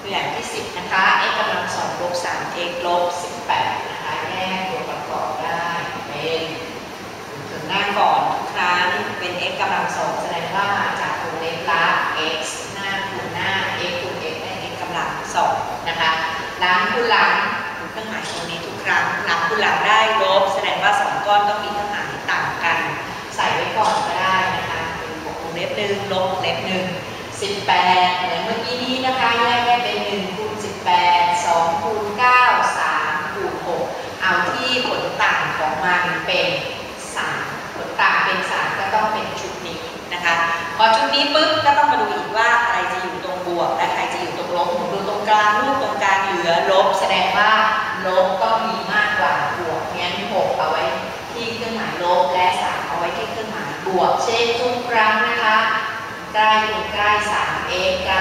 ตัวอย่างที่ 10 นะคะ x กำลัง2ลบ 3x ลบ18 นะคะ แยกตัวประกอบได้เป็นถึงหน้าก่อนทุกครั้งเป็น x กำลัง2แสดงว่าจากวงเล็บละ x หน้าคูณหน้า x คูณ x ได้ x กำลัง2นะคะหลังคูณหลังมีเครื่องหมายตรงนี้ทุกครั้งหลังคูณหลังได้ลบ แสดงว่า2ก้อนต้องมีเครื่องหมายต่างกัน ใส่ไว้ก่อนก็ได้นะคะเป็นบวกวงเล็บหนึ่งลบวงเล็บหนึ่ง18 เหมือนเมื่อกี้นี้นะคะ แยกได้เป็น1คูณ18 2คูณ9 3คูณ6เอาที่ผลต่างของมันเป็น 3 ผลต่างเป็น 3 ก็ต้องเป็นชุดนี้นะคะ พอชุดนี้ปุ๊บก็ต้องมาดูอีกว่าใครจะอยู่ตรงบวกและใครจะอยู่ตรงลบผมดูตรงกลางรูปตรงกลางเหลือลบ แสดงว่าลบก็มีมากกว่าบวกงั้น6เอาไว้ที่เครื่องหมายลบและ3เอาไว้ที่เครื่องหมายบวก เช่นทุกครั้งนะคะใกล้คูณใกล้สามเอฟใกล้